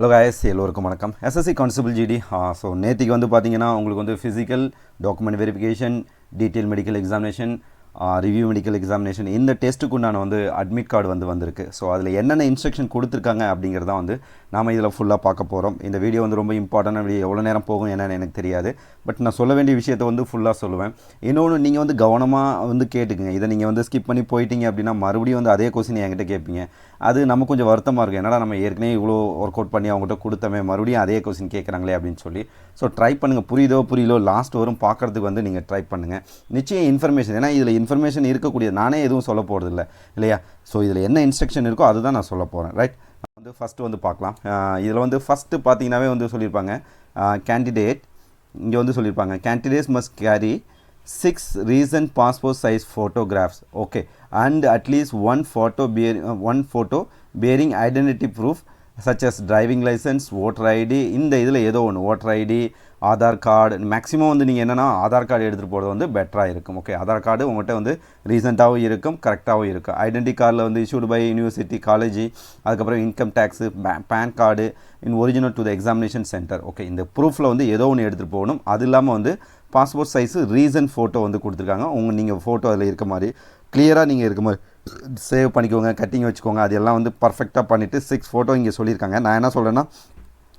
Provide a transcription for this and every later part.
Hello guys எல்லோருக்கும் வணக்கம். SSC constable GT so நேற்றுக்கு வந்து பார்த்தீங்கன்னா உங்களுக்கு வந்து physical document verification detail medical examination review medical examination இந்த டெஸ்ட்டுக்கு உண்டான வந்து அட்மிட் கார்டு வந்து வந்திருக்கு. ஸோ அதில் என்னென்ன இன்ஸ்ட்ரக்ஷன் கொடுத்துருக்காங்க அப்படிங்கிறத வந்து நாம் இதில் ஃபுல்லாக பார்க்க போகிறோம் இந்த வீடியோ வந்து ரொம்ப இம்பார்ட்டன்ட் வீடியோ எவ்வளோ நேரம் போகும் என்னென்னு எனக்கு தெரியாது. பட் நான் சொல்ல வேண்டிய விஷயத்தை வந்து ஃபுல்லாக சொல்லுவேன். இன்னொன்று நீங்கள் வந்து கவனமாக வந்து கேட்டுக்குங்க. இதை நீங்கள் வந்து ஸ்கிப் பண்ணி போயிட்டீங்க அப்படின்னா மறுபடியும் வந்து அதே கொஸ்டின் என்கிட்ட கேட்பீங்க. அது நம்ம கொஞ்சம் வருத்தமாக இருக்கும். என்னடா நம்ம ஏற்கனவே இவ்வளோ ஒர்க் அவுட் பண்ணி அவங்ககிட்ட கொடுத்தமே மறுபடியும் அதே கொஸ்டின் கேட்குறாங்களே அப்படின்னு சொல்லி. ஸோ ட்ரை பண்ணுங்கள் புரியுதோ புரியலோ லாஸ்ட் வரும். பார்க்குறதுக்கு வந்து நீங்கள் ட்ரை பண்ணுங்கள் நிச்சயம் இன்ஃபர்மேஷன் ஏன்னா இதில் இன்ஃபர்மேஷன் இருக்கக்கூடிய நானே எதுவும் சொல்ல இல்லை இல்லையா? ஸோ இதில் என்ன இன்ஸ்ட்ரக்ஷன் இருக்கோ அதுதான் நான் சொல்ல போகிறேன் ரைட் வந்து ஃபஸ்ட்டு வந்து பார்க்கலாம். இதில் வந்து ஃபஸ்ட்டு பார்த்தீங்கன்னாவே வந்து சொல்லியிருப்பாங்க. கேண்டிடேட் இங்கே வந்து சொல்லியிருப்பாங்க. Candidates must carry six recent passport size photographs okay and at least one photo one uh, one photo bearing identity proof such as driving license இந்த இதில் ஏதோ ஒன்று voter ID Aadhaar card maximum வந்து நீங்கள் என்னென்னா ஆதார் கார்டு எடுத்துகிட்டு போகிறது வந்து பெட்டராக இருக்கும் ஓகே ஆதார் கார்டு உங்கள்கிட்ட வந்து ரீசெண்டாகவும் இருக்கும் கரெக்டாகவும் இருக்கும். ஐடென்டி கார்டில் வந்து இஷ்யூடு பை யூனிவர்சிட்டி காலேஜ் அதுக்கப்புறம் income tax PAN card in original to the examination center okay இந்த ப்ரூஃபில் வந்து ஏதோ ஒன்று எடுத்துகிட்டு போகணும். அது இல்லாமல் வந்து பாஸ்போர்ட் சைஸு ரீசன் ஃபோட்டோ வந்து கொடுத்துருக்காங்க. உங்கள் நீங்கள் ஃபோட்டோ அதில் இருக்க மாதிரி கிளியராக நீங்கள் இருக்க மாதிரி சேவ் பண்ணிக்கோங்க கட்டிங் வச்சுக்கோங்க அது எல்லாம் வந்து பர்ஃபெக்டாக பண்ணிவிட்டு சிக்ஸ் ஃபோட்டோ இங்கே சொல்லியிருக்காங்க. நான் என்ன சொல்கிறேன்னா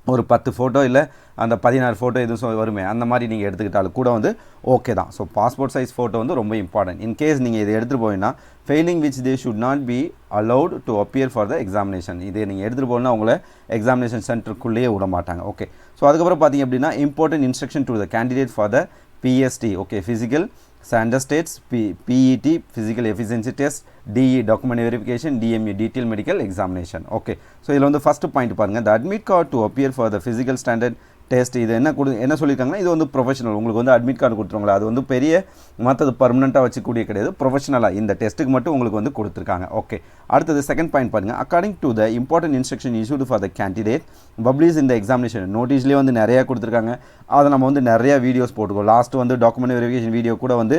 ஒரு பத்து ஃபோட்டோ இல்லை அந்த பதினாறு ஃபோட்டோ எதுவும் சொ- வருமே அந்த மாதிரி நீங்கள் எடுத்துக்கிட்டாலும் கூட வந்து ஓகே தான். ஸோ பாஸ்போர்ட் சைஸ் ஃபோட்டோ வந்து ரொம்ப இம்பார்ட்டன்ட் இன் கேஸ் நீங்கள் இதை எடுத்துகிட்டு போயின்னா failing which they should not be allowed to appear for the examination இதை நீங்கள் எடுத்துகிட்டு போகணுன்னா உங்களை எக்ஸாமினேஷன் சென்டருக்குள்ளேயே விட மாட்டாங்க. ஓகே ஸோ அதுக்கப்புறம் பார்த்தீங்க அப்படின்னா important instruction to the candidate for the PST okay physical Sanders states, P PET, physical efficiency test, DE, document verification, DME, detailed medical examination. Okay. So, along the first point, the admit card to appear for the physical standard test இது என்ன கொடு என்ன சொல்லியிருக்காங்கன்னா இது வந்து professional உங்களுக்கு வந்து admit card கொடுத்துருவாங்களா? அது வந்து பெரிய மற்றது பர்மனெண்ட்டாக வச்சுக்கூடிய கிடையாது. ப்ரொஃபஷனலாக இந்த டெஸ்ட்டுக்கு மட்டும் உங்களுக்கு வந்து கொடுத்துருக்காங்க. ஓகே அடுத்தது செகண்ட் பாயிண்ட் பாருங்கள் according to the important instruction issued for the candidate publish இந்த எக்ஸாமினேஷன் நோட்டீஸ்லேயே வந்து நிறையா கொடுத்துருக்காங்க. அதை நம்ம வந்து நிறையா வீடியோஸ் போட்டுக்கோ. லாஸ்ட் வந்து டாக்குமெண்ட் வெரிஃபிகேஷன் வீடியோ கூட வந்து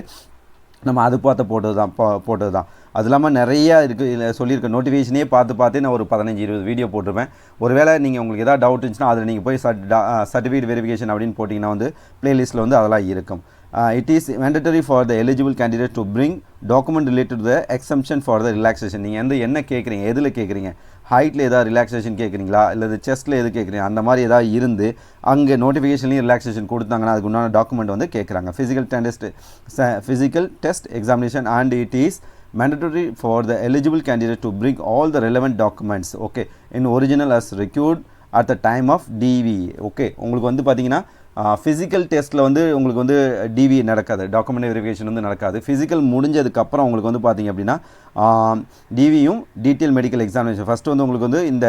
நம்ம அது பார்த்து போட்டது தான் போ போட்டது தான் அது இல்லாமல் நிறையா இருக்குது சொல்லியிருக்க நோட்டிஃபிகேஷனே பார்த்து பார்த்து நான் ஒரு பதினஞ்சு இருபது வீடியோ போட்டிருப்பேன். ஒருவேளை நீங்கள் உங்களுக்கு ஏதாவது டவுட் இருந்துச்சுன்னா அதில் நீங்கள் போய் சர்டிஃபிகேட் வெரிஃபிகேஷன் அப்படின்னு போட்டிங்கன்னா வந்து ப்ளேலிஸ்ட்டில் வந்து அதெல்லாம் இருக்கும். It is mandatory for the eligible candidate to bring document related the exemption for the relaxation நீங்கள் வந்து என்ன கேட்குறீங்க எதில் கேட்குறீங்க ஹைட்டில் ஏதாவது ரிலாக்ஸேஷன் கேட்குறீங்களா இல்லை செஸ்ட்டில் எது கேட்குறீங்க அந்த மாதிரி ஏதாவது இருந்து அங்கே நோட்டிஃபிகேஷன்லேயும் ரிலாக்ஸேஷன் கொடுத்தாங்கன்னா அதுக்கு உண்டான டாக்குமெண்ட் வந்து கேட்குறாங்க physical test physical test examination and it is mandatory for the eligible candidate to bring all the relevant documents okay in original as required at the time of TV okay உங்களுக்கு வந்து பார்த்தீங்கன்னா physical டெஸ்ட்டில் வந்து உங்களுக்கு வந்து TV நடக்காது document verification வந்து நடக்காது. ஃபிசிக்கல் முடிஞ்சதுக்கப்புறம் உங்களுக்கு வந்து பார்த்தீங்க அப்படின்னா டிவியும் டீட்டெயில் மெடிக்கல் எக்ஸாமினேஷன் ஃபஸ்ட்டு வந்து உங்களுக்கு வந்து இந்த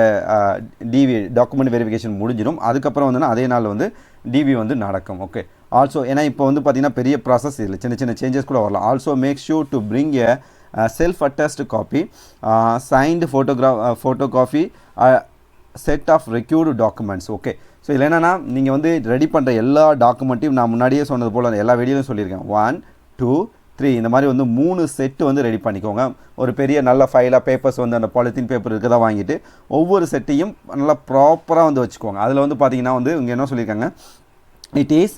டிவி டாக்குமெண்ட் வெரிஃபிகேஷன் முடிஞ்சிடும். அதுக்கப்புறம் வந்து அதே நாள் வந்து டிவி வந்து நடக்கும் ஓகே ஆல்சோ ஏன்னா இப்போ வந்து பார்த்தீங்கன்னா பெரிய ப்ராசஸ் இல்லை. சின்ன சின்ன சேஞ்சஸ் கூட வரலாம். Also make sure to bring a self attest copy signed photograph photocopy set of required documents okay so இதில் என்னென்னா நீங்கள் வந்து ரெடி பண்ணுற எல்லா டாக்குமெண்ட்டையும் நான் முன்னாடியே சொன்னது போல் எல்லா வீடியோலையும் சொல்லியிருக்கேன். ஒன் டூ த்ரீ இந்த மாதிரி வந்து மூணு செட்டு வந்து ரெடி பண்ணிக்கோங்க. ஒரு பெரிய நல்ல ஃபைலாக பேப்பர்ஸ் வந்து அந்த பாலித்தீன் பேப்பர் இருக்கதா வாங்கிட்டு ஒவ்வொரு செட்டையும் நல்லா ப்ராப்பராக வந்து வச்சுக்கோங்க. அதில் வந்து பார்த்தீங்கன்னா வந்து இங்கே என்ன சொல்லியிருக்காங்க? இட் இஸ்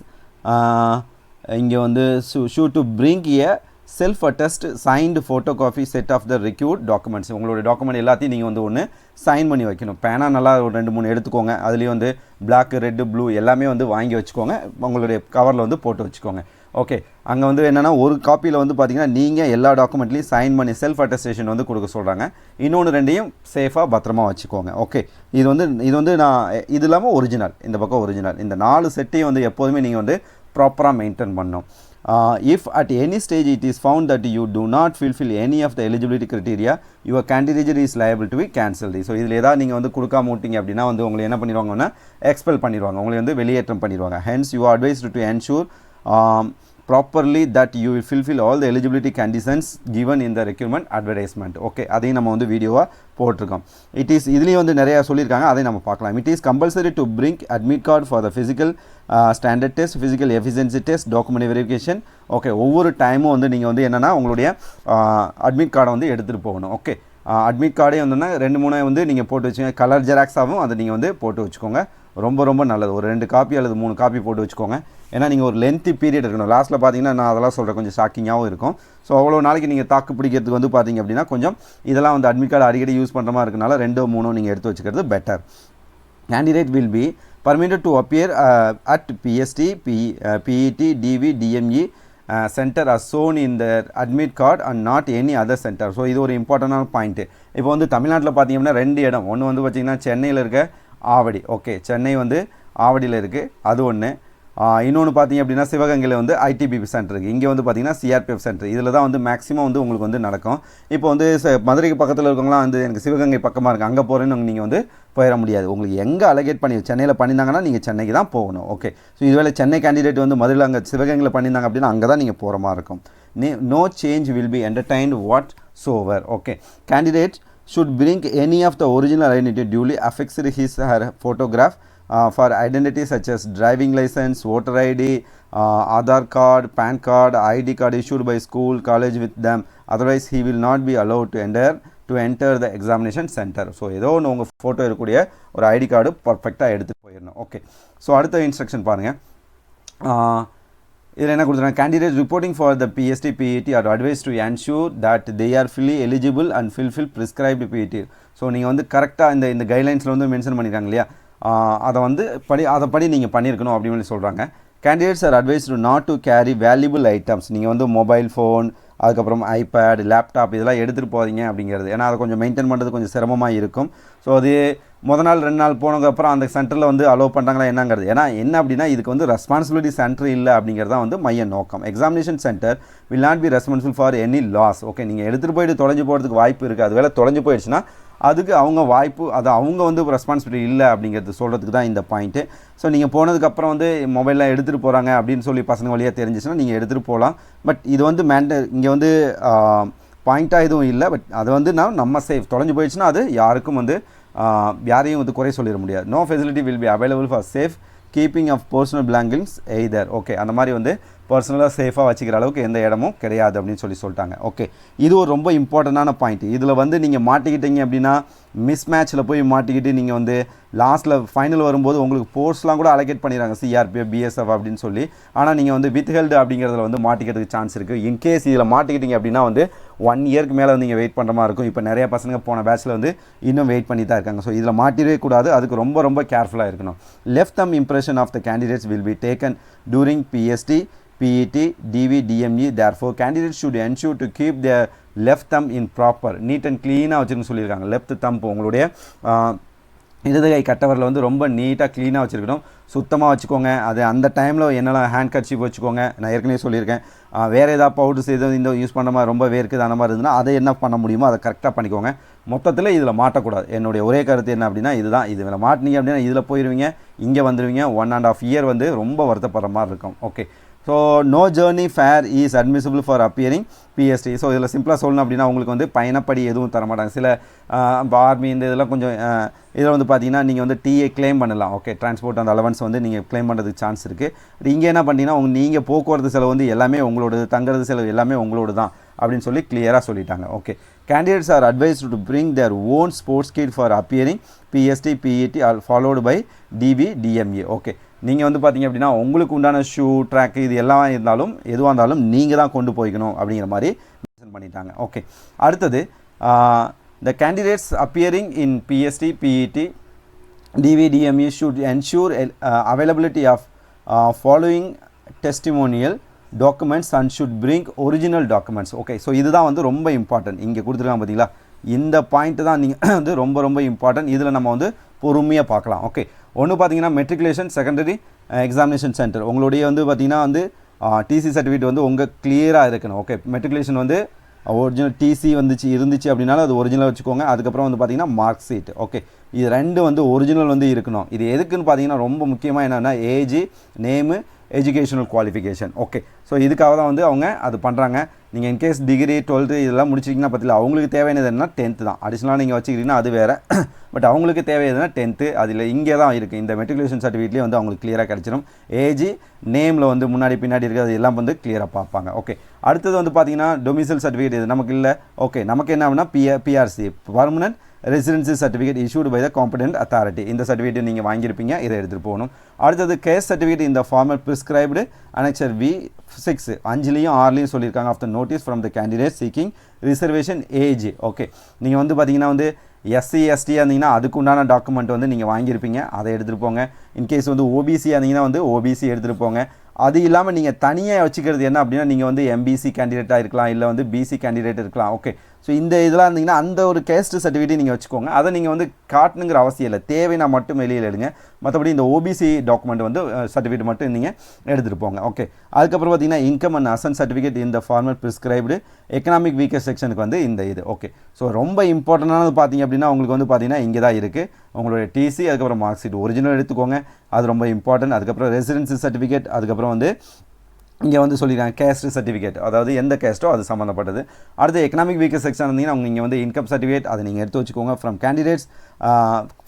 இங்கே வந்து sure sure to bring a self attest signed photocopy set of the required documents உங்களோட டாக்குமெண்ட் எல்லாத்தையும் நீங்கள் வந்து ஒன்று சைன் பண்ணி வைக்கணும். பேனா நல்லா ஒரு ரெண்டு மூணு எடுத்துக்கோங்க. அதுலேயும் வந்து பிளாக் ரெட்டு ப்ளூ எல்லாமே வந்து வாங்கி வச்சுக்கோங்க. உங்களுடைய கவரில் வந்து போட்டு வச்சுக்கோங்க. ஓகே அங்கே வந்து என்னென்னா ஒரு காப்பியில் வந்து பார்த்தீங்கன்னா நீங்கள் எல்லா டாக்குமெண்ட்லையும் சைன் பண்ணி செல்ஃப் அட்டஸ்டேஷன் வந்து கொடுக்க சொல்கிறாங்க இன்னொன்று ரெண்டையும் சேஃபாக பத்திரமா வச்சுக்கோங்க. ஓகே இது வந்து இது வந்து நான் இது இல்லாமல் ஒரிஜினல் இந்த பக்கம் ஒரிஜினல் இந்த நாலு செட்டையும் வந்து எப்போதுமே நீங்கள் வந்து ப்ராப்பராக மெயின்டைன் பண்ணணும். If at any stage it is found that you do not fulfill any of the eligibility criteria your candidature is liable to be cancelled. So இதில் ஏதாவது நீங்கள் வந்து கொடுக்காம விட்டீங்க அப்படின்னா வந்து உங்களை என்ன பண்ணிடுவாங்கன்னா எக்ஸ்பெல் பண்ணிடுவாங்க. உங்களை வந்து வெளியேற்றம் பண்ணிடுவாங்க. Hence you advised to ensure um, properly that you will fulfill all the eligibility conditions given in the requirement advertisement. Okay அதையும் நம்ம வந்து வீடியோவாக போட்டிருக்கோம். இட் இஸ் இதுலேயும் வந்து நிறையா சொல்லியிருக்காங்க. அதை நம்ம பார்க்கலாம். It is compulsory to bring admit card for the physical standard test physical efficiency test document verification okay ஒவ்வொரு டைமும் வந்து நீங்கள் வந்து என்னென்னா உங்களுடைய uh, அட்மிட் கார்டை வந்து எடுத்துகிட்டு போகணும். ஓகே அட்மிட் கார்டே வந்தோன்னா ரெண்டு மூணு வந்து நீங்கள் போட்டு வச்சுங்க கலர் ஜெராக்ஸாகவும் அதை நீங்கள் வந்து போட்டு வச்சுக்கோங்க. ரொம்ப ரொம்ப நல்லது. ஒரு ரெண்டு காப்பி அல்லது மூணு காப்பி போட்டு வச்சுக்கோங்க. ஏன்னா நீங்கள் ஒரு லென்த்தி பீரியட் இருக்கணும். லாஸ்ட்டில் பார்த்தீங்கன்னா நான் அதெல்லாம் சொல்கிறேன் கொஞ்சம் ஷாக்கிங்காகவும் இருக்கும். ஸோ அவ்வளோ நாளைக்கு நீங்கள் தாக்கு பிடிக்கிறதுக்கு வந்து பார்த்தீங்க அப்படின்னா கொஞ்சம் இதெல்லாம் வந்து அட்மிட் கார்டு அடிக்கடி யூஸ் பண்ணுற மாதிரி இருக்கனால ரெண்டோ மூணோ நீங்கள் எடுத்து வச்சுக்கிறது better candidate will be permitted to appear uh, at PST, P, uh, PET, DV, DME uh, center as shown in their admit card and not any other center. So இது ஒரு இம்பார்ட்டண்டான பாயிண்ட்டு இப்போ வந்து தமிழ்நாட்டில் பார்த்தீங்கன்னா ரெண்டு இடம். ஒன்று வந்து பார்த்தீங்கன்னா சென்னையில் இருக்க ஆவடி. ஓகே சென்னை வந்து ஆவடியில் இருக்குது அது ஒன்று இன்னொன்று பார்த்தீங்க அப்படின்னா சிவகங்கையில் வந்து ஐடிபிபி சென்டர் இருக்குது இங்கே வந்து பார்த்தீங்கன்னா சிஆர்பிஎஃப் சென்டர் இதில் தான் வந்து மேக்ஸிமம் வந்து உங்களுக்கு வந்து நடக்கும். இப்போ வந்து ச- மதுரைக்கு பக்கத்தில் இருக்கவங்களாம் வந்து எனக்கு சிவகங்கை பக்கமாக இருக்குது அங்கே போகிறேன்னு நீங்கள் வந்து போயிட முடியாது. உங்களுக்கு எங்கே அலகேட் பண்ணி சென்னையில் பண்ணியிருந்தாங்கன்னா நீங்கள் சென்னைக்கு தான் போகணும். ஓகே ஸோ இதுவேளை சென்னை கேண்டிடேட் வந்து மதுரையில் அங்கே சிவகங்கையில் பண்ணியிருந்தாங்க அப்படின்னா அங்கே தான் நீங்கள் போகிற மாதிரி இருக்கும். No change will be entertained what shower okay candidate should bring any of the original identity duly affixed his her photograph for for identity such as licence license, ID Aadhaar card PAN card ID card ID by school college with them otherwise he will not will not to allowed to enter the examination centre so ஏதோ ஒன்று உங்கள் photo இருக்கக்கூடிய ஒரு ID card பர்ஃபெக்டாக எடுத்துகிட்டு போயிடணும் okay so அடுத்த instruction பாருங்கள் இதில் என்ன கொடுத்துருக்காங்க candidate reporting for the PST PET are advise to ensure that they are fully eligible and fulfil prescribed PET so நீங்கள் வந்து கரெக்டாக இந்த இந்த கைட்லைன்ஸில் வந்து மென்ஷன் பண்ணிக்கிறாங்க இல்லையா அதை வந்து படி அதை படி நீங்கள் பண்ணியிருக்கணும் அப்படின்னு சொல்லி சொல்கிறாங்க candidates are advise to not to carry valuable items நீங்கள் வந்து மொபைல் ஃபோன் அதுக்கப்புறம் ஐபேட் லேப்டாப் இதெல்லாம் எடுத்துகிட்டு போகிறீங்க அப்படிங்கிறது. ஏன்னா அதை கொஞ்சம் மெயின்டைன் பண்ணுறது கொஞ்சம் சிரமமாக இருக்கும். ஸோ அது முத நாள் ரெண்டு நாள் போனதுக்கப்புறம் அந்த சென்டரில் வந்து அலோவ் பண்ணுறாங்களா என்னங்கிறது. ஏன்னா என்ன அப்படின்னா இதுக்கு வந்து ரெஸ்பான்சிபிலிட்டி சென்டர் இல்லை அப்படிங்கிறது தான் வந்து மைய நோக்கம். Examination centre will not be responsible for any loss okay நீங்கள் எடுத்துகிட்டு போயிட்டு தொலைஞ்சு போகிறதுக்கு வாய்ப்பு இருக்குது அது வேலை தொலைஞ்சு போயிடுச்சுன்னா அதுக்கு அவங்க வாய்ப்பு அது அவங்க வந்து ரெஸ்பான்சிபிலிட்டி இல்லை அப்படிங்கிறது சொல்கிறதுக்கு தான் இந்த பாயிண்ட்டு ஸோ நீங்கள் போனதுக்கப்புறம் வந்து மொபைல்லாம் எடுத்துகிட்டு போகிறாங்க அப்படின்னு சொல்லி பசங்க வழியாக தெரிஞ்சிச்சுன்னா நீங்கள் எடுத்துகிட்டு போகலாம் பட் இது வந்து மேண்ட இங்கே வந்து பாயிண்ட்டாக எதுவும் இல்லை. பட் அது வந்து நான் நம்ம சேஃப் தொலைஞ்சு போயிடுச்சுன்னா அது யாருக்கும் வந்து யாரையும் வந்து குறை சொல்லிட முடியாது. No facility will be available for safe keeping of personal belongings either okay அந்த மாதிரி வந்து பர்சனலாக சேஃபாக வச்சுக்கிற அளவுக்கு எந்த இடமும் கிடையாது அப்படின்னு சொல்லி சொல்லிட்டாங்க. ஓகே இது ஒரு ரொம்ப இம்பார்ட்டண்ட்டான பாயிண்ட் இதில் வந்து நீங்கள் மாட்டிக்கிட்டீங்க அப்படின்னா மிஸ் மேட்ச்சில் போய் மாட்டிக்கிட்டு நீங்கள் வந்து லாஸ்ட்டில் ஃபைனல் வரும்போது உங்களுக்கு போர்ஸ்லாம் கூட அலோகேட் பண்ணிடுறாங்க. சிஆர்பிஎஃப் பிஎஸ்எஃப் அப்படின்னு சொல்லி. ஆனால் நீங்கள் வந்து வித் ஹெல்டு அப்படிங்கிறதுல வந்து மாட்டிக்கிறதுக்கு சான்ஸ் இருக்குது இன்கேஸ் இதில் மாட்டிக்கிட்டீங்க அப்படின்னா வந்து ஒன் இயர்க்கு மேலே வந்து நீங்கள் வெயிட் பண்ணுற மாதிரி இருக்கும். இப்போ நிறைய பசங்க போன பேட்ச்சில் வந்து இன்னும் வெயிட் பண்ணி தான் இருக்காங்க. ஸோ இதில் மாட்டிடவே கூடாது. அதுக்கு ரொம்ப ரொம்ப கேர்ஃபுல்லாக இருக்கணும். Left thumb impression of the candidates will be taken during PST PET, DV, DME. Therefore, candidates should ensure to keep their left thumb in proper, neat and clean-ஆக வச்சுருன்னு சொல்லியிருக்காங்க. லெஃப்ட் தம்ப் உங்களுடைய இடது கை கட்டவரில் வந்து ரொம்ப நீட்டாக க்ளீனாக வச்சுருக்கணும். சுத்தமாக வச்சுக்கோங்க. அது அந்த டைமில் என்னெல்லாம் ஹேண்ட் கட்சிப் வச்சுக்கோங்க. நான் ஏற்கனவே சொல்லியிருக்கேன். வேறு ஏதாவது பவுடர்ஸ் எதுவும் இந்த யூஸ் பண்ணுற மாதிரி ரொம்ப வேர்க்குது அந்த மாதிரி இருந்ததுன்னா அதை என்ன பண்ண முடியுமோ அதை கரெக்டாக பண்ணிக்கோங்க. மொத்தத்தில் இதில் மாட்டக்கூடாது. என்னுடைய ஒரே கருத்து என்ன அப்படின்னா இதுதான். இதில் மாட்டினீங்க அப்படின்னா இதில் போயிடுவீங்க இங்கே வந்துடுவீங்க ஒன் அண்ட் ஆஃப் இயர் வந்து ரொம்ப வருத்தப்படுற மாதிரி இருக்கும். Okay so no journey fare is admissible for appearing PST so இதில் சிம்பிளாக சொல்லணும் அப்படின்னா உங்களுக்கு வந்து பயணப்படி எதுவும் தர மாட்டாங்க. சில ஆர்மி இந்த இதெல்லாம் கொஞ்சம் இதில் வந்து பார்த்தீங்கன்னா நீங்கள் வந்து டிஏ க்ளைம் பண்ணலாம். ஓகே டிரான்ஸ்போர்ட் அந்த அலவன்ஸ் வந்து நீங்கள் க்ளைம் பண்ணுறதுக்கு சான்ஸ் இருக்குது இங்கே என்ன பண்ணிங்கன்னா உங்கள் நீங்கள் போக்குவரத்து செலவு வந்து எல்லாமே உங்களோடது தங்குறது செலவு எல்லாமே உங்களோட தான் அப்படின்னு சொல்லி கிளியராக சொல்லிட்டாங்க. Okay candidates are advise to bring their own sports kit for appearing PST PET are followed by DP DMA okay நீங்கள் வந்து பார்த்தீங்க அப்படின்னா உங்களுக்கு உண்டான ஷூ ட்ராக் இது எல்லாம் இருந்தாலும் எதுவாக இருந்தாலும் நீங்கள் தான் கொண்டு போய்க்கணும் அப்படிங்கிற மாதிரி மென்ஷன் பண்ணிட்டாங்க. ஓகே அடுத்தது the candidates appearing in PST PET DV DME should ensure availability of following testimonial documents and should bring original documents okay so இதுதான் வந்து ரொம்ப இம்பார்ட்டன்ட் இங்கே கொடுத்துருக்காங்க பார்த்தீங்களா இந்த பாயிண்ட் தான் நீங்கள் வந்து ரொம்ப ரொம்ப இம்பார்ட்டன்ட் இதில் நம்ம வந்து பொறுமையாக பார்க்கலாம். ஓகே ஒன்று பார்த்தீங்கன்னா மெட்ரிகுலேஷன் செகண்டரி எக்ஸாமினேஷன் சென்டர் உங்களுடைய வந்து பார்த்தீங்கன்னா வந்து டிசி சர்டிஃபிகேட் வந்து உங்கள் கிளியராக இருக்கணும். ஓகே மெட்ரிகுலேஷன் வந்து ஒரிஜினல் டிசி வந்துச்சு இருந்துச்சு அப்படின்னாலும் அது ஒரிஜினல் வச்சுக்கோங்க. அதுக்கப்புறம் வந்து பார்த்தீங்கன்னா மார்க் ஷீட் ஓகே இது ரெண்டு வந்து ஒரிஜினல் வந்து இருக்கணும். இது எதுக்குன்னு பார்த்தீங்கன்னா ரொம்ப முக்கியமாக என்னென்னா age name educational qualification okay so இதுக்காக தான் வந்து அவங்க அது பண்ணுறாங்க நீங்கள் இன்கேஸ் டிகிரி டுவெல்த்து இதெல்லாம் முடிச்சிட்டிங்கன்னா பற்றில அவங்களுக்கு தேவையானது என்ன டென்த்து தான். அடிஷ்னலாக நீங்கள் வச்சுக்கிட்டீங்கன்னா அது வேறு. பட் அவங்களுக்கு தேவையானதுன்னா டென்த்து அதில் இங்கே தான் இருக்குது இந்த மெட்ரிகுலேஷன் சர்டிஃபிகேட்லேயே வந்து அவங்களுக்கு கிளியராக கிடச்சிடும் ஏஜ் நேமில் வந்து முன்னாடி பின்னாடி இருக்கிறது எல்லாம் வந்து கிளியராக பார்ப்பாங்க. ஓகே அடுத்தது வந்து பார்த்தீங்கன்னா டொமிசல் சர்டிஃபிகேட் இது நமக்கு இல்லை. ஓகே நமக்கு என்ன ஆகுனா PR PRC permanent residency certificate issued by the competent authority இந்த சர்டிஃபிகேட்டை நீங்கள் வாங்கியிருப்பீங்க இதை எடுத்துகிட்டு போகணும். அடுத்தது கேஸ் சர்டிஃபிகேட் இந்த formal prescribed annexure V six அஞ்சுலேயும் ஆறுலேயும் சொல்லியிருக்காங்க. Of the notice from the candidate seeking reservation age okay நீங்கள் வந்து பார்த்தீங்கன்னா வந்து எஸ்சி எஸ்டி இருந்தீங்கன்னா அதுக்கு உண்டான டாக்குமெண்ட் வந்து நீங்கள் வாங்கியிருப்பீங்க. அதை எடுத்துகிட்டு போங்க. இன்கேஸ் வந்து ஓபிசி இருந்தீங்கன்னா வந்து ஓபிசி எடுத்துகிட்டு போங்க. அது இல்லாமல் நீங்கள் தனியாக வச்சுக்கிறது என்ன அப்படின்னா நீங்கள் வந்து எம்பிசி கேண்டிடேட்டாக இருக்கலாம் இல்லை வந்து பிசி கேண்டிடேட் இருக்கலாம். ஓகே ஸோ இந்த இதெல்லாம் இருந்தீங்கன்னா அந்த ஒரு கேஸ்ட் சர்டிஃபிகேட் நீங்கள் வச்சுக்கோங்க. அதை நீங்கள் வந்து காட்டணுங்கிற அவசியம் இல்லை. தேவைனா மட்டும் வெளியில் எடுங்க. மற்றபடி இந்த ஓபிசி டாக்குமெண்ட் வந்து சர்டிஃபிகேட் மட்டும் நீங்கள் எடுத்துகிட்டு போங்க. ஓகே அதுக்கப்புறம் பார்த்தீங்கன்னா இன்கம் அண்ட் அசன் சர்டிஃபிகேட் இந்த ஃபார்மல் ப்ரிஸ்கிரைப்டு எக்கனாமிக் வீக்கர் செக்ஷனுக்கு வந்து இந்த இது. ஓகே ஸோ ரொம்ப இம்பார்ட்டண்டானது பார்த்தீங்க அப்படின்னா உங்களுக்கு வந்து பார்த்தீங்கன்னா இங்கே தான் இருக்குது உங்களுடைய டிசி அதுக்கப்புறம் மார்க் ஷீட் ஒரிஜினல் எடுத்துக்கோங்க. அது ரொம்ப இம்பார்ட்டன்ட் அதுக்கப்புறம் ரெசிடென்சி சர்டிஃபிகேட் அதுக்கப்புறம் வந்து இங்கே வந்து சொல்லியிருக்காங்க கேஸ்ட் சர்டிஃபிகேட் அதாவது எந்த கேஸ்ட்டோ அது சம்மந்தப்பட்டது அடுத்து எக்கனாமிக் வீக்கர் செக்ஷன் இருந்தீங்கன்னா அவங்க இங்கே வந்து இன்கம் சர்டிஃபிகேட் அதை நீங்கள் எடுத்து வச்சுக்கோங்க from candidates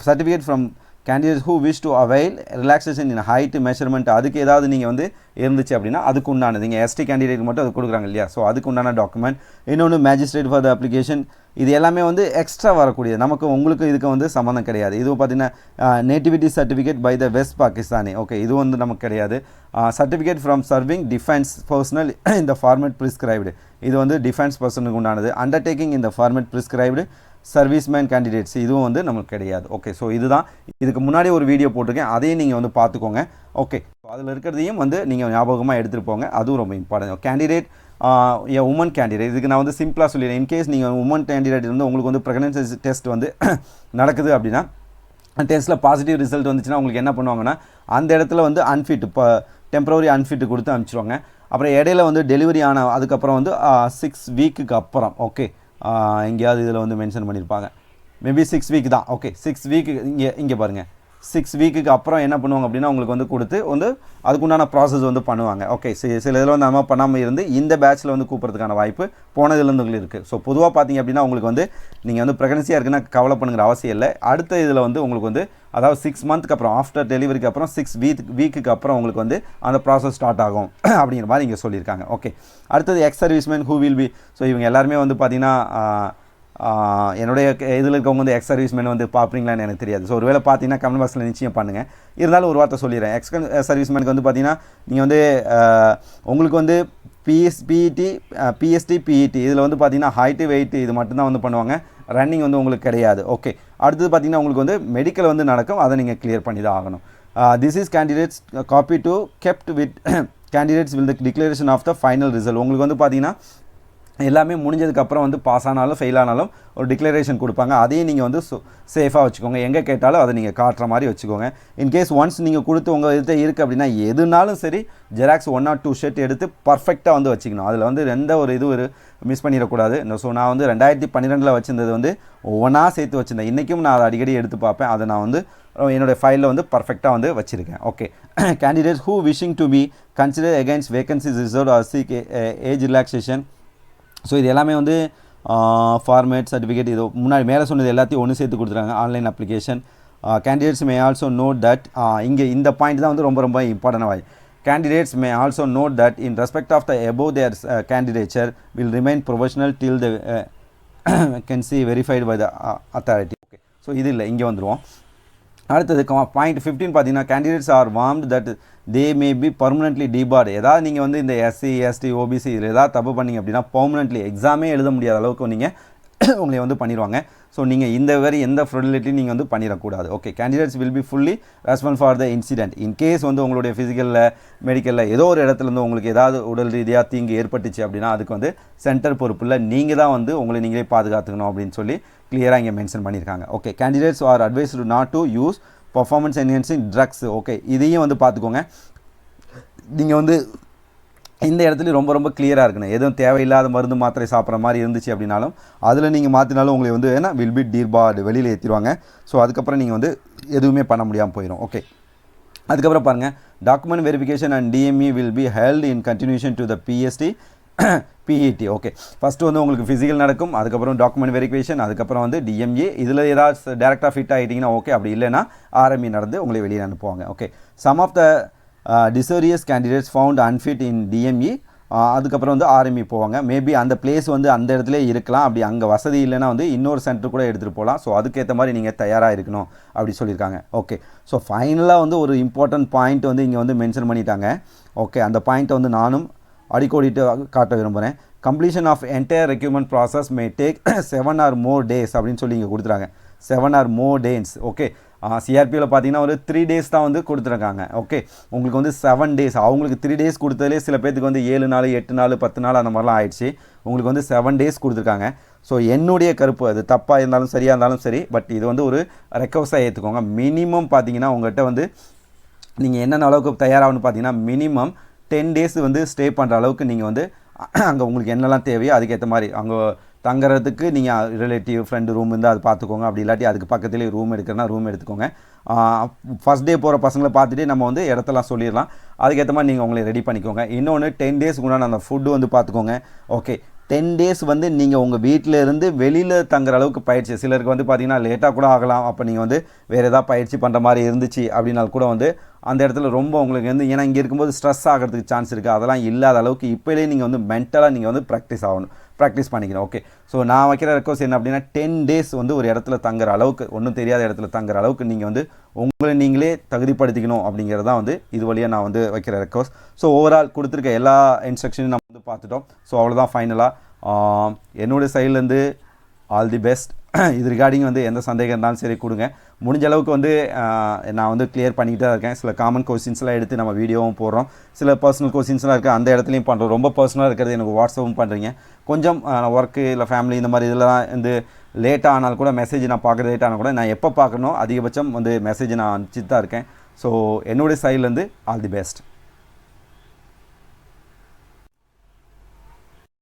certificate from candidates who wish to avail relaxation in height measurement அதுக்கு ஏதாவது நீங்கள் வந்து இருந்துச்சு அப்படின்னா அதுக்கு உண்டானது. நீங்கள் எஸ்டி கேண்டிடேட் மட்டும் அது கொடுக்குறாங்க இல்லையா? ஸோ அதுக்கு உண்டான டாக்குமெண்ட் இன்னொன்று மேஜிஸ்ட்ரேட் ஃபார் த அப்ளிகேஷன் இது எல்லாமே வந்து எக்ஸ்ட்ரா வரக்கூடியது. நமக்கு உங்களுக்கு இதுக்கு வந்து சம்மந்தம் கிடையாது. இது பார்த்தீங்கன்னா nativity certificate by the West Pakistani okay இது வந்து நமக்கு கிடையாது. Certificate from serving defence personnel இந்த ஃபார்மேட் ப்ரிஸ்கிரைப்டு இது வந்து டிஃபென்ஸ் பர்சனுக்கு உண்டானது. அண்டர்டேக்கிங் இந்த ஃபார்மேட் ப்ரிஸ்கிரைப்டு சர்வீஸ்மேன் கேண்டிடேட்ஸ் இதுவும் வந்து நமக்கு கிடையாது. ஓகே ஸோ இதுதான். இதுக்கு முன்னாடி ஒரு வீடியோ போட்டிருக்கேன். அதையும் நீங்கள் வந்து பார்த்துக்கோங்க. ஓகே அதில் இருக்கிறதையும் வந்து நீங்கள் ஞாபகமாக எடுத்துகிட்டு போங்க. அதுவும் ரொம்ப important candidate a woman candidate இதுக்கு நான் வந்து சிம்பிளாக சொல்லிடுறேன். இன்கேஸ் நீங்கள் உமன் கேண்டிடேட் வந்து உங்களுக்கு வந்து ப்ரெக்னன்சி டெஸ்ட் வந்து நடக்குது அப்படின்னா டெஸ்ட்டில் பாசிட்டிவ் ரிசல்ட் வந்துச்சுன்னா உங்களுக்கு என்ன பண்ணுவாங்கன்னா அந்த இடத்துல வந்து அன்ஃபிட் இப்போ டெம்பரவரி அன்ஃபிட் கொடுத்து அனுப்பிச்சிருவாங்க. அப்புறம் இடையில வந்து டெலிவரி ஆன அதுக்கப்புறம் வந்து சிக்ஸ் வீக்குக்கு அப்புறம். ஓகே எங்கேயாவது இதில் வந்து மென்ஷன் பண்ணியிருப்பாங்க. மேபி சிக்ஸ் வீக் தான். ஓகே சிக்ஸ் வீக்கு இங்கே இங்கே பாருங்கள் சிக்ஸ் வீக்குக்கு அப்புறம் என்ன பண்ணுவாங்க அப்படின்னா உங்களுக்கு வந்து கொடுத்து வந்து அதுக்குண்டான ப்ராசஸ் வந்து பண்ணுவாங்க. ஓகே சி சில இதில் வந்து நம்ம பண்ணாமல் இருந்து இந்த பேட்ச்சில் வந்து கூப்பிட்றதுக்கான வாய்ப்பு போனதுலேருந்து இருக்குது ஸோ பொதுவாக பார்த்தீங்க அப்படின்னா உங்களுக்கு வந்து நீங்கள் வந்து ப்ரெக்னன்சியாக இருக்குன்னா கவலை பண்ணுங்கிற அவசியம் இல்லை. அடுத்த இதில் வந்து உங்களுக்கு வந்து அதாவது சிக்ஸ் மந்த்துக்கு அப்புறம் ஆஃப்டர் டெலிவரிக்கு அப்புறம் சிக்ஸ் வீக் வீக்குக்கு அப்புறம் உங்களுக்கு வந்து அந்த ப்ராசஸ் ஸ்டார்ட் ஆகும் அப்படிங்கிற மாதிரி இங்கே சொல்லியிருக்காங்க. ஓகே அடுத்தது ex serviceman who will be so இவங்க எல்லாருமே வந்து பார்த்தீங்கன்னா என்னுடைய இதில் இருக்கவங்க வந்து எக்ஸ் சர்வீஸ்மேன் வந்து பார்ப்பீங்களான்னு எனக்கு தெரியாது. ஸோ ஒருவேளை பார்த்தீங்கன்னா கமெண்ட் பாக்ஸில் நிச்சயம் பண்ணுங்கள் இருந்தாலும் ஒரு வார்த்தை சொல்லிடுறேன். எக்ஸ் சர்வீஸ்மேனுக்கு வந்து பார்த்தீங்கன்னா நீங்கள் வந்து உங்களுக்கு வந்து பிஎஸ் பிஇடி பிஎஸ்டி பிஇடி இதில் வந்து பார்த்தீங்கன்னா ஹைட்டு வெயிட்டு இது மட்டும்தான் வந்து பண்ணுவாங்க. ரன்னிங் வந்து உங்களுக்கு கிடையாது. ஓகே அடுத்தது பார்த்தீங்கன்னா உங்களுக்கு வந்து மெடிக்கல் வந்து நடக்கும். அதை நீங்கள் கிளியர் பண்ணி தான் ஆகணும் this is candidates copy to kept with candidates will the declaration of the final result உங்களுக்கு வந்து பார்த்தீங்கன்னா எல்லாமே முடிஞ்சதுக்கப்புறம் வந்து பாஸ் ஆனாலும் ஃபெயில் ஆனாலும் ஒரு டிக்ளரேஷன் கொடுப்பாங்க. அதையும் நீங்கள் வந்து சேஃபாக வச்சுக்கோங்க. எங்கே கேட்டாலும் அதை நீங்கள் காட்டுற மாதிரி வச்சுக்கோங்க. இன்கேஸ் ஒன்ஸ் நீங்கள் கொடுத்து உங்கள் இது இருக்குது அப்படின்னா எதுனாலும் சரி ஜெராக்ஸ் ஒன் ஆர் டூ ஷர்ட் எடுத்து பர்ஃபெக்டாக வந்து வச்சுக்கணும். அதில் வந்து எந்த ஒரு இது ஒரு மிஸ் பண்ணிடக்கூடாது. ஸோ நான் வந்து ரெண்டாயிரத்தி பன்னிரெண்டில் வச்சிருந்தது வந்து ஒவ்வொன்றா சேர்த்து வச்சுருந்தேன். இன்றைக்கும் நான் அதை அடிக்கடி எடுத்து பார்ப்பேன். அதை நான் வந்து என்னுடைய ஃபைலில் வந்து பர்ஃபெக்டாக வந்து வச்சுருக்கேன். Okay candidates who wishing to be consider against vacancies reserve or seek age relaxation so இது எல்லாமே வந்து ஃபார்மேட் சர்டிஃபிகேட் இது முன்னாடி மேலே சொன்னது எல்லாத்தையும் ஒன்று சேர்த்து கொடுத்துருக்காங்க online application candidates may also note that இங்கே இந்த பாயிண்ட் தான் வந்து ரொம்ப ரொம்ப important candidates may also note that in respect of the above their uh, candidature will remain professional till the uh, can see verified by the uh, authority okay so இது இல்லை இங்கே வந்துடுவோம் அடுத்தது பாயிண்ட் ஃபிஃப்டீன் பார்த்தீங்கன்னா candidates are warned that they may be permanently debarred ஏதாவது நீங்கள் வந்து இந்த எஸ்சி எஸ்டி ஓபிசி இதில் ஏதாவது தப்பு பண்ணீங்க அப்படின்னா பர்மனெண்ட்லி எக்ஸாமே எழுத முடியாத அளவுக்கு நீங்கள் உங்களை வந்து பண்ணிடுவாங்க ஸோ நீங்கள் இந்த வரி எந்த ஃப்ரெடிலிட்டியும் நீங்கள் வந்து பண்ணிடக்கூடாது. Okay candidates will be fully response for the incident in case வந்து உங்களுடைய ஃபிசிக்கலில் மெடிக்கலில் ஏதோ ஒரு இடத்துல இருந்து உங்களுக்கு ஏதாவது உடல் ரீதியாக தீங்கு ஏற்பட்டுச்சு அப்படின்னா அதுக்கு வந்து சென்டர் பொறுப்பில் நீங்கள் தான் வந்து உங்களை நீங்களே பாதுகாத்துக்கணும் அப்படின்னு சொல்லி கிளியராக இங்கே மென்ஷன் பண்ணியிருக்காங்க. Okay candidates are advised not to use performance enhancing drugs okay இதையும் வந்து பார்த்துக்கோங்க. நீங்கள் வந்து இந்த இடத்துல ரொம்ப ரொம்ப கிளியராக இருக்கணும். எதுவும் தேவையில்லாத மருந்து மாத்திரை சாப்பிட்ற மாதிரி இருந்துச்சு அப்படின்னாலும் அதில் நீங்கள் மாற்றினாலும் உங்களை வந்து ஏன்னா வில் பி டீர்பார்டு வெளியில் ஏற்றிடுவாங்க ஸோ அதுக்கப்புறம் நீங்கள் வந்து எதுவுமே பண்ண முடியாமல் போயிடும் ஓகே அதுக்கப்புறம் பாருங்கள் document verification and DME will be held in continuation to the PST PET okay first வந்து உங்களுக்கு ஃபிசிக்கல் நடக்கும் அதுக்கப்புறம் டாக்குமெண்ட் வெரிஃபிகேஷன் அதுக்கப்புறம் வந்து டிஎம்ஏ இதில் ஏதாவது டேரெக்டாக ஃபிட் ஆகிட்டிங்கன்னா ஓகே அப்படி இல்லைன்னா ஆர்எம்இ நடந்து உங்களை வெளியே அனுப்புவாங்க okay some of the desirous candidates found unfit in DME அதுக்கப்புறம் வந்து ஆர்எம்இ போவாங்க. மேபி அந்த பிளேஸ் வந்து அந்த இடத்துல இருக்கலாம் அப்படி அங்கே வசதி இல்லைன்னா வந்து இன்னொரு சென்டர் கூட எடுத்துகிட்டு போகலாம் ஸோ அதுக்கேற்ற மாதிரி நீங்கள் தயாராக இருக்கணும் அப்படி சொல்லியிருக்காங்க ஓகே ஸோ ஃபைனலாக வந்து ஒரு இம்பார்ட்டன்ட் பாயிண்ட் வந்து இங்கே வந்து மென்ஷன் பண்ணிட்டாங்க ஓகே அந்த பாயிண்ட்டை வந்து நானும் அடிக்கோடிட்டு காட்ட விரும்புகிறேன் completion of entire recruitment process may take seven or more days அப்படின்னு சொல்லி இங்கே கொடுத்துறாங்க seven or more days okay சிஆர்பியில் பார்த்தீங்கன்னா ஒரு த்ரீ டேஸ் தான் வந்து கொடுத்துருக்காங்க ஓகே உங்களுக்கு வந்து செவன் டேஸ் அவங்களுக்கு த்ரீ டேஸ் கொடுத்ததுலேயே சில பேர்த்துக்கு வந்து ஏழு நாள் எட்டு நாள் பத்து நாள் அந்த மாதிரிலாம் ஆயிடுச்சு. உங்களுக்கு வந்து செவன் டேஸ் கொடுத்துருக்காங்க. ஸோ என்னுடைய கருப்பு அது தப்பாக இருந்தாலும் சரியாக இருந்தாலும் சரி பட் இது வந்து ஒரு ரெக்வஸ்ட்டாக ஏற்றுக்கோங்க மினிமம் பார்த்தீங்கன்னா உங்கள்கிட்ட வந்து நீங்கள் என்னென்ன அளவுக்கு தயாராகணும்னு பார்த்தீங்கன்னா மினிமம் டென் டேஸ் வந்து ஸ்டே பண்ணுற அளவுக்கு நீங்கள் வந்து அங்கே உங்களுக்கு என்னெல்லாம் தேவையோ அதுக்கேற்ற மாதிரி அங்கே தங்குறதுக்கு நீங்கள் ரிலேட்டிவ் ஃப்ரெண்டு ரூம் இருந்தால் அது பார்த்துக்கோங்க அப்படி இல்லாட்டி அதுக்கு பக்கத்துலேயே ரூம் எடுக்கிறனா ரூம் எடுத்துக்கோங்க. ஃபஸ்ட் டே போகிற பசங்களை பார்த்துட்டு நம்ம வந்து இடத்தெல்லாம் சொல்லிடலாம். அதுக்கேற்ற மாதிரி நீங்கள் உங்களை ரெடி பண்ணிக்கோங்க. இன்னொன்று டென் டேஸ்க்கு உண்டான அந்த ஃபுட்டு வந்து பார்த்துக்கோங்க ஓகே டென் டேஸ் வந்து நீங்கள் உங்கள் வீட்டில் இருந்து வெளியில் தங்குற அளவுக்கு பயிற்சி. சிலருக்கு வந்து பார்த்தீங்கன்னா லேட்டாக கூட ஆகலாம். அப்போ நீங்கள் வந்து வேறு ஏதாவது பயிற்சி பண்ணுற மாதிரி இருந்துச்சு அப்படின்னால் கூட வந்து அந்த இடத்துல ரொம்ப உங்களுக்கு வந்து ஏன்னா இங்கே இருக்கும்போது ஸ்ட்ரெஸ் ஆகிறதுக்கு சான்ஸ் இருக்குது அதெல்லாம் இல்லாத அளவுக்கு இப்போலேயே நீங்கள் வந்து மென்டலாக நீங்கள் வந்து ப்ராக்டிஸ் ஆகணும். ப்ராக்டிஸ் பண்ணிக்கணும். ஓகே ஸோ நான் வைக்கிற ரெக்வஸ்ட் என்ன அப்படின்னா டென் டேஸ் வந்து ஒரு இடத்துல தங்குற அளவுக்கு ஒன்றும் தெரியாத இடத்துல தங்குற அளவுக்கு நீங்கள் வந்து உங்களை நீங்களே தகுதிப்படுத்திக்கணும் அப்படிங்கிறது தான் வந்து இது வழியாக நான் வந்து வைக்கிற ரெக்வஸ்ட் ஸோ ஓவரால் கொடுத்துருக்க எல்லா இன்ஸ்ட்ரக்ஷனும் நம்ம வந்து பார்த்துட்டோம். ஸோ அவ்வளோதான் ஃபைனலாக என்னுடைய சைட்லேருந்து ஆல் தி பெஸ்ட் இது ரிகார்டிங் வந்து எந்த சந்தேகம் இருந்தாலும் சரி கொடுங்க. முடிஞ்ச அளவுக்கு வந்து நான் வந்து கிளியர் பண்ணிக்கிட்டு தான் இருக்கேன். சில காமன் கொஸ்டின்ஸ்லாம் எடுத்து நம்ம வீடியோவும் போடுறோம். சில பர்சனல் கொஸ்டின்ஸ்லாம் இருக்குது அந்த இடத்துலையும் பண்ணுறோம் ரொம்ப பர்சனலாக இருக்கிறது எனக்கு வாட்ஸ்அப்பும் பண்ணுறீங்க கொஞ்சம் ஒர்க்கு இல்லை ஃபேமிலி இந்த மாதிரி இதெல்லாம் வந்து லேட்டாக ஆனால் கூட மெசேஜ் நான் பார்க்குறது லேட் ஆனால் கூட நான் எப்போ பார்க்கணும் அதிகபட்சம் வந்து மெசேஜ் நான் அனுப்பிச்சிட்டு தான் இருக்கேன். ஸோ என்னுடைய சைட்லேருந்து ஆல் தி பெஸ்ட்